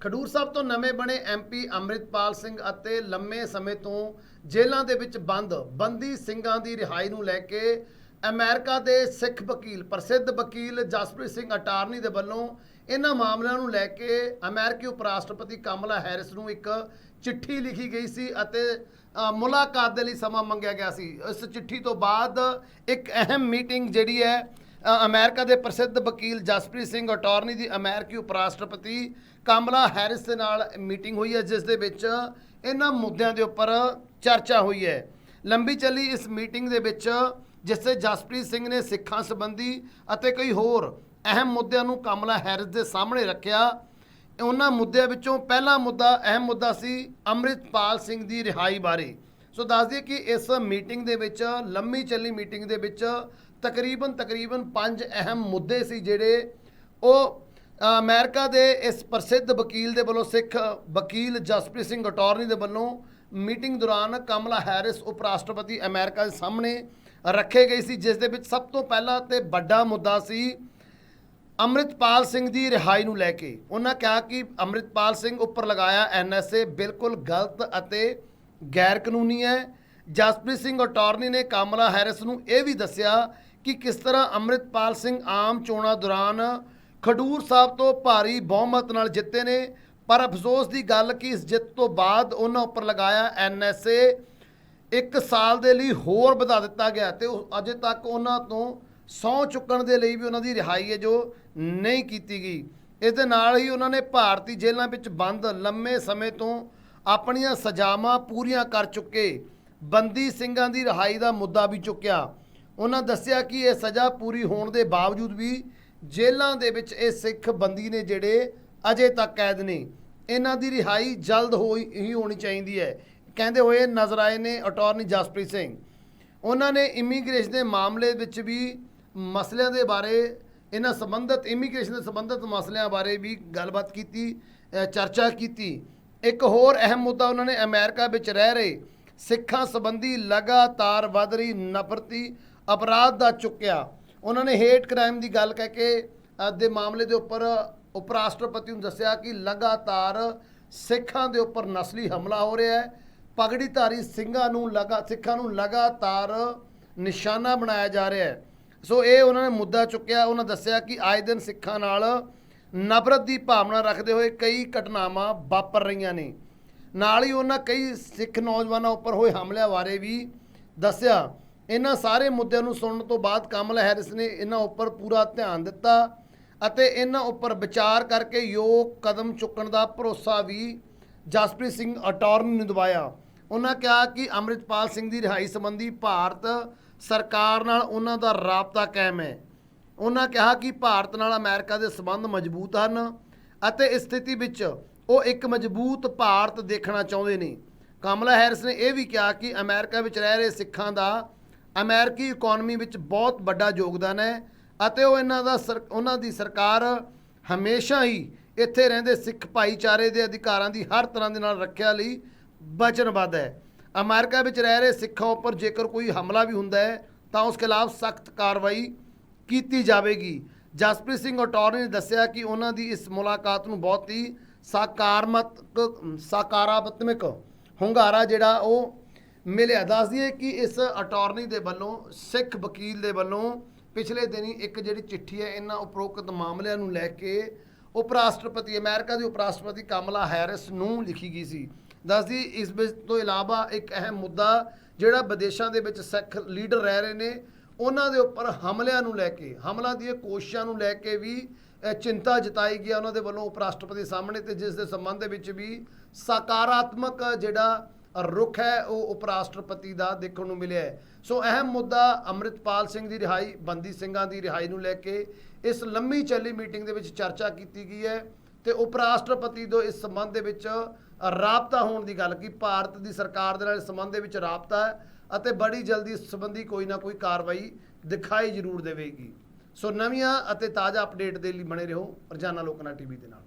ਖਡੂਰ ਸਾਹਿਬ ਤੋਂ ਨਵੇਂ ਬਣੇ ਐਮਪੀ ਅੰਮ੍ਰਿਤਪਾਲ ਸਿੰਘ ਅਤੇ ਲੰਮੇ ਸਮੇਂ ਤੋਂ ਜੇਲ੍ਹਾਂ ਦੇ ਵਿੱਚ ਬੰਦ ਬੰਦੀ ਸਿੰਘਾਂ ਦੀ ਰਿਹਾਈ ਨੂੰ ਲੈ ਕੇ ਅਮਰੀਕਾ ਦੇ ਸਿੱਖ ਵਕੀਲ, ਪ੍ਰਸਿੱਧ ਵਕੀਲ ਜਸਪ੍ਰੀਤ ਸਿੰਘ ਅਟਾਰਨੀ ਦੇ ਵੱਲੋਂ ਇਹਨਾਂ ਮਾਮਲਿਆਂ ਨੂੰ ਲੈ ਕੇ ਅਮਰੀਕੀ ਉਪ ਰਾਸ਼ਟਰਪਤੀ ਕਮਲਾ ਹੈਰਿਸ ਨੂੰ ਇੱਕ ਚਿੱਠੀ ਲਿਖੀ ਗਈ ਸੀ ਅਤੇ ਮੁਲਾਕਾਤ ਦੇ ਲਈ ਸਮਾਂ ਮੰਗਿਆ ਗਿਆ ਸੀ। ਇਸ ਚਿੱਠੀ ਤੋਂ ਬਾਅਦ ਇੱਕ ਅਹਿਮ ਮੀਟਿੰਗ ਜਿਹੜੀ ਹੈ ਅਮਰੀਕਾ ਦੇ ਪ੍ਰਸਿੱਧ ਵਕੀਲ ਜਸਪ੍ਰੀਤ ਸਿੰਘ ਅਟਾਰਨੀ ਦੀ ਅਮਰੀਕੀ ਉਪ ਰਾਸ਼ਟਰਪਤੀ ਕਮਲਾ ਹੈਰਿਸ ਦੇ ਨਾਲ ਮੀਟਿੰਗ ਹੋਈ ਹੈ, ਜਿਸ ਦੇ ਵਿੱਚ ਇਹਨਾਂ ਮੁੱਦਿਆਂ ਦੇ ਉੱਪਰ ਚਰਚਾ ਹੋਈ ਹੈ। ਲੰਬੀ ਚੱਲੀ ਇਸ ਮੀਟਿੰਗ ਦੇ ਵਿੱਚ, ਜਿਸ 'ਤੇ ਜਸਪ੍ਰੀਤ ਸਿੰਘ ਨੇ ਸਿੱਖਾਂ ਸੰਬੰਧੀ ਅਤੇ ਕਈ ਹੋਰ ਅਹਿਮ ਮੁੱਦਿਆਂ ਨੂੰ ਕਮਲਾ ਹੈਰਿਸ ਦੇ ਸਾਹਮਣੇ ਰੱਖਿਆ। ਉਹਨਾਂ ਮੁੱਦਿਆਂ ਵਿੱਚੋਂ ਪਹਿਲਾ ਮੁੱਦਾ, ਅਹਿਮ ਮੁੱਦਾ ਸੀ ਅੰਮ੍ਰਿਤਪਾਲ ਸਿੰਘ ਦੀ ਰਿਹਾਈ ਬਾਰੇ। ਸੋ ਦੱਸ ਦਈਏ ਕਿ ਇਸ ਮੀਟਿੰਗ ਦੇ ਵਿੱਚ, ਲੰਮੀ ਚੱਲੀ ਮੀਟਿੰਗ ਦੇ ਵਿੱਚ ਤਕਰੀਬਨ ਤਕਰੀਬਨ ਪੰਜ ਅਹਿਮ ਮੁੱਦੇ ਸੀ ਜਿਹੜੇ ਉਹ ਅ, ਅਮਰੀਕਾ ਦੇ ਇਸ ਪ੍ਰਸਿੱਧ ਵਕੀਲ ਦੇ ਵੱਲੋਂ ਸਿੱਖ ਵਕੀਲ ਜਸਪ੍ਰੀਤ ਸਿੰਘ ਅਟਾਰਨੀ ਦੇ ਵੱਲੋਂ ਮੀਟਿੰਗ ਦੌਰਾਨ ਕਮਲਾ ਹੈਰਿਸ ਉਪ ਰਾਸ਼ਟਰਪਤੀ ਅਮਰੀਕਾ ਦੇ ਸਾਹਮਣੇ ਰੱਖੇ ਗਏ ਸੀ ਜਿਸ ਦੇ ਵਿੱਚ ਸਭ ਤੋਂ ਪਹਿਲਾਂ ਤੇ ਵੱਡਾ ਮੁੱਦਾ ਸੀ ਅੰਮ੍ਰਿਤਪਾਲ ਸਿੰਘ ਦੀ ਰਿਹਾਈ ਨੂੰ ਲੈ ਕੇ। ਉਹਨਾਂ ਕਿਹਾ ਕਿ ਅੰਮ੍ਰਿਤਪਾਲ ਸਿੰਘ ਉੱਪਰ ਲਗਾਇਆ ਐਨਐਸਏ ਬਿਲਕੁਲ ਗਲਤ ਅਤੇ ਗੈਰ ਕਾਨੂੰਨੀ ਹੈ। ਜਸਪ੍ਰੀਤ ਸਿੰਘ ਅਟਾਰਨੀ ਨੇ ਕਮਲਾ ਹੈਰਿਸ ਨੂੰ ਇਹ ਵੀ ਦੱਸਿਆ ਕਿ ਕਿਸ ਤਰ੍ਹਾਂ ਅੰਮ੍ਰਿਤਪਾਲ ਸਿੰਘ ਆਮ ਚੋਣਾਂ ਦੌਰਾਨ ਖਡੂਰ ਸਾਹਿਬ ਤੋਂ ਭਾਰੀ ਬਹੁਮਤ ਨਾਲ ਜਿੱਤੇ ਨੇ, ਪਰ ਅਫਸੋਸ ਦੀ ਗੱਲ ਕਿ ਇਸ ਜਿੱਤ ਤੋਂ ਬਾਅਦ ਉਹਨਾਂ ਉੱਪਰ ਲਗਾਇਆ ਐਨਐਸਏ ਇੱਕ ਸਾਲ ਦੇ ਲਈ ਹੋਰ ਵਧਾ ਦਿੱਤਾ ਗਿਆ ਤੇ ਉਹ ਅਜੇ ਤੱਕ ਉਹਨਾਂ ਤੋਂ ਸਹੁੰ ਚੁੱਕਣ ਦੇ ਲਈ ਵੀ ਉਹਨਾਂ ਦੀ ਰਿਹਾਈ ਹੈ ਜੋ ਨਹੀਂ ਕੀਤੀ ਗਈ। ਇਸ ਦੇ ਨਾਲ ਹੀ ਉਹਨਾਂ ਨੇ ਭਾਰਤੀ ਜੇਲ੍ਹਾਂ ਵਿੱਚ ਬੰਦ ਲੰਮੇ ਸਮੇਂ ਤੋਂ ਆਪਣੀਆਂ ਸਜ਼ਾਵਾਂ ਪੂਰੀਆਂ ਕਰ ਚੁੱਕੇ। ਬੰਦੀ ਸਿੰਘਾਂ ਦੀ ਰਿਹਾਈ ਦਾ ਮੁੱਦਾ ਵੀ ਚੁੱਕਿਆ। ਉਹਨਾਂ ਦੱਸਿਆ ਕਿ ਇਹ ਸਜ਼ਾ ਪੂਰੀ ਹੋਣ ਦੇ ਬਾਵਜੂਦ ਵੀ ਜੇਲ੍ਹਾਂ ਦੇ ਵਿੱਚ ਇਹ ਸਿੱਖ ਬੰਦੀ ਨੇ ਜਿਹੜੇ ਅਜੇ ਤੱਕ ਕੈਦ ਨੇ, ਇਹਨਾਂ ਦੀ ਰਿਹਾਈ ਜਲਦ ਹੋਈ ਹੀ ਹੋਣੀ ਚਾਹੀਦੀ ਹੈ। ਕਹਿੰਦੇ ਹੋਏ ਨਜ਼ਰ ਆਏ ਨੇ ਅਟਾਰਨੀ ਜਸਪ੍ਰੀਤ ਸਿੰਘ। ਉਹਨਾਂ ਨੇ ਇਮੀਗ੍ਰੇਸ਼ਨ ਦੇ ਮਾਮਲੇ ਵਿੱਚ ਵੀ ਮਸਲਿਆਂ ਦੇ ਬਾਰੇ, ਇਹਨਾਂ ਸੰਬੰਧਿਤ ਇਮੀਗ੍ਰੇਸ਼ਨ ਦੇ ਸੰਬੰਧਿਤ ਮਸਲਿਆਂ ਬਾਰੇ ਵੀ ਗੱਲਬਾਤ ਕੀਤੀ ਚਰਚਾ ਕੀਤੀ। ਇੱਕ ਹੋਰ ਅਹਿਮ ਮੁੱਦਾ ਉਹਨਾਂ ਨੇ ਅਮਰੀਕਾ ਵਿੱਚ ਰਹਿ ਰਹੇ ਸਿੱਖਾਂ ਸੰਬੰਧੀ ਲਗਾਤਾਰ ਵਧ ਰਹੀ ਨਫ਼ਰਤੀ ਅਪਰਾਧ ਦਾ ਚੁੱਕਿਆ। ਉਹਨਾਂ ਨੇ ਹੇਟ ਕ੍ਰਾਈਮ ਦੀ ਗੱਲ ਕਹਿ ਕੇ ਦੇ ਮਾਮਲੇ ਦੇ ਉੱਪਰ ਉਪ ਰਾਸ਼ਟਰਪਤੀ ਨੂੰ ਦੱਸਿਆ ਕਿ ਲਗਾਤਾਰ ਸਿੱਖਾਂ ਦੇ ਉੱਪਰ ਨਸਲੀ ਹਮਲਾ ਹੋ ਰਿਹਾ ਹੈ। ਪਗੜੀਧਾਰੀ ਸਿੰਘਾਂ ਨੂੰ ਲਗਾ, ਸਿੱਖਾਂ ਨੂੰ ਲਗਾਤਾਰ ਨਿਸ਼ਾਨਾ ਬਣਾਇਆ ਜਾ ਰਿਹਾ ਹੈ। ਸੋ ਇਹ ਉਹਨਾਂ ਨੇ ਮੁੱਦਾ ਚੁੱਕਿਆ। ਉਹਨਾਂ ਦੱਸਿਆ ਕਿ ਆਏ ਦਿਨ ਸਿੱਖਾਂ ਨਾਲ ਨਫ਼ਰਤ ਦੀ ਭਾਵਨਾ ਰੱਖਦੇ ਹੋਏ ਕਈ ਘਟਨਾਵਾਂ ਵਾਪਰ ਰਹੀਆਂ ਨੇ। ਨਾਲ ਹੀ ਉਹਨਾਂ ਕਈ ਸਿੱਖ ਨੌਜਵਾਨਾਂ ਉੱਪਰ ਹੋਏ ਹਮਲਿਆਂ ਬਾਰੇ ਵੀ ਦੱਸਿਆ। ਇਹਨਾਂ ਸਾਰੇ ਮੁੱਦਿਆਂ ਨੂੰ ਸੁਣਨ ਤੋਂ ਬਾਅਦ ਕਮਲ ਹੈਰਿਸ ਨੇ ਇਹਨਾਂ ਉੱਪਰ ਪੂਰਾ ਧਿਆਨ ਦਿੱਤਾ ਅਤੇ ਇਹਨਾਂ ਉੱਪਰ ਵਿਚਾਰ ਕਰਕੇ ਯੋਗ ਕਦਮ ਚੁੱਕਣ ਦਾ ਭਰੋਸਾ ਵੀ ਜਸਪ੍ਰੀਤ ਸਿੰਘ ਅਟਾਰਨੀ ਨੂੰ ਦਿਵਾਇਆ ਉਹਨਾਂ ਕਿਹਾ ਕਿ ਅੰਮ੍ਰਿਤਪਾਲ ਸਿੰਘ ਦੀ ਰਿਹਾਈ ਸੰਬੰਧੀ ਭਾਰਤ ਸਰਕਾਰ ਨਾਲ ਉਹਨਾਂ ਦਾ ਰਾਬਤਾ ਕਾਇਮ ਹੈ। ਉਹਨਾਂ ਕਿਹਾ ਕਿ ਭਾਰਤ ਨਾਲ ਅਮਰੀਕਾ ਦੇ ਸਬੰਧ ਮਜ਼ਬੂਤ ਹਨ ਅਤੇ ਇਸ ਸਥਿਤੀ ਵਿੱਚ ਉਹ ਇੱਕ ਮਜ਼ਬੂਤ ਭਾਰਤ ਦੇਖਣਾ ਚਾਹੁੰਦੇ ਨੇ। ਕਮਲਾ ਹੈਰਿਸ ਨੇ ਇਹ ਵੀ ਕਿਹਾ ਕਿ ਅਮਰੀਕਾ ਵਿੱਚ ਰਹਿ ਰਹੇ ਸਿੱਖਾਂ ਦਾ ਅਮਰੀਕੀ ਇਕਨੋਮੀ ਵਿੱਚ ਬਹੁਤ ਵੱਡਾ ਯੋਗਦਾਨ ਹੈ ਅਤੇ ਉਹ ਇਹਨਾਂ ਦਾ ਸਰ- ਉਹਨਾਂ ਦੀ ਸਰਕਾਰ ਹਮੇਸ਼ਾ ਹੀ ਇੱਥੇ ਰਹਿੰਦੇ ਸਿੱਖ ਭਾਈਚਾਰੇ ਦੇ ਅਧਿਕਾਰਾਂ ਦੀ ਹਰ ਤਰ੍ਹਾਂ ਦੇ ਨਾਲ ਰੱਖਿਆ ਲਈ ਵਚਨਬੱਧ ਹੈ। ਅਮਰੀਕਾ ਵਿੱਚ ਰਹਿ ਰਹੇ ਸਿੱਖਾਂ ਉੱਪਰ ਜੇਕਰ ਕੋਈ ਹਮਲਾ ਵੀ ਹੁੰਦਾ ਹੈ, ਤਾਂ ਉਸ ਖਿਲਾਫ ਸਖਤ ਕਾਰਵਾਈ ਕੀਤੀ ਜਾਵੇਗੀ। ਜਸਪ੍ਰੀਤ ਸਿੰਘ ਅਟਾਰਨੀ ਨੇ ਦੱਸਿਆ ਕਿ ਉਹਨਾਂ ਦੀ ਇਸ ਮੁਲਾਕਾਤ ਨੂੰ ਬਹੁਤ ਹੀ ਸਕਾਰਾਤਮਕ ਸਕਾਰਾਤਮਕ ਹੁੰਗਾਰਾ ਜਿਹੜਾ ਉਹ ਮਿਲਿਆ। ਦੱਸ ਦਈਏ ਕਿ ਇਸ ਅਟਾਰਨੀ ਦੇ ਵੱਲੋਂ, ਸਿੱਖ ਵਕੀਲ ਦੇ ਵੱਲੋਂ ਪਿਛਲੇ ਦਿਨੀ ਇੱਕ ਜਿਹੜੀ ਚਿੱਠੀ ਹੈ, ਇਹਨਾਂ ਉਪਰੋਕਤ ਮਾਮਲਿਆਂ ਨੂੰ ਲੈ ਕੇ ਉਪ ਰਾਸ਼ਟਰਪਤੀ ਅਮਰੀਕਾ ਦੇ ਉਪ ਰਾਸ਼ਟਰਪਤੀ ਕਮਲਾ ਹੈਰਿਸ ਨੂੰ ਲਿਖੀ ਗਈ ਸੀ। ਦੱਸਦੀ ਇਸ ਵਿੱਚ ਤੋਂ ਇਲਾਵਾ ਇੱਕ ਅਹਿਮ ਮੁੱਦਾ ਜਿਹੜਾ ਵਿਦੇਸ਼ਾਂ ਦੇ ਵਿੱਚ ਸਿੱਖ ਲੀਡਰ ਰਹਿ ਰਹੇ ਨੇ, ਉਹਨਾਂ ਦੇ ਉੱਪਰ ਹਮਲਿਆਂ ਨੂੰ ਲੈ ਕੇ ਹਮਲਾ ਦੀਆਂ ਕੋਸ਼ਿਸ਼ਾਂ ਨੂੰ ਲੈ ਕੇ ਵੀ ਚਿੰਤਾ ਜਤਾਈ ਗਈ ਉਹਨਾਂ ਦੇ ਵੱਲੋਂ ਉਪ ਰਾਸ਼ਟਰਪਤੀ ਸਾਹਮਣੇ ਤੇ ਜਿਸ ਦੇ ਸੰਬੰਧ ਦੇ ਵਿੱਚ ਵੀ ਸਕਾਰਾਤਮਕ ਜਿਹੜਾ ਰੁਖ ਹੈ, ਉਹ ਉਪ ਰਾਸ਼ਟਰਪਤੀ ਦਾ ਦੇਖਣ ਨੂੰ ਮਿਲਿਆ ਹੈ। ਸੋ ਅਹਿਮ ਮੁੱਦਾ ਅੰਮ੍ਰਿਤਪਾਲ ਸਿੰਘ ਦੀ ਰਿਹਾਈ, ਬੰਦੀ ਸਿੰਘਾਂ ਦੀ ਰਿਹਾਈ ਨੂੰ ਲੈ ਕੇ ਇਸ ਲੰਮੀ ਚੱਲੀ ਮੀਟਿੰਗ ਦੇ ਵਿੱਚ ਚਰਚਾ ਕੀਤੀ ਗਈ ਹੈ ਤੇ ਉਪ ਰਾਸ਼ਟਰਪਤੀ ਤੋਂ ਇਸ ਸੰਬੰਧ ਦੇ ਵਿੱਚ ਰਾਬਤਾ ਹੋਣ ਦੀ ਗੱਲ ਕੀ, ਭਾਰਤ ਦੀ ਸਰਕਾਰ ਦੇ ਨਾਲ ਇਸ ਸੰਬੰਧ ਦੇ ਵਿੱਚ ਰਾਬਤਾ ਹੈ ਅਤੇ ਬੜੀ ਜਲਦੀ ਇਸ ਸੰਬੰਧੀ ਕੋਈ ਨਾ ਕੋਈ ਕਾਰਵਾਈ ਦਿਖਾਈ ਜ਼ਰੂਰ ਦੇਵੇਗੀ। ਸੋ ਨਵੀਆਂ ਅਤੇ ਤਾਜ਼ਾ ਅਪਡੇਟ ਦੇ ਲਈ ਬਣੇ ਰਹੋ ਰੋਜ਼ਾਨਾ ਲੋਕਨਾ ਟੀਵੀ ਦੇ ਨਾਲ।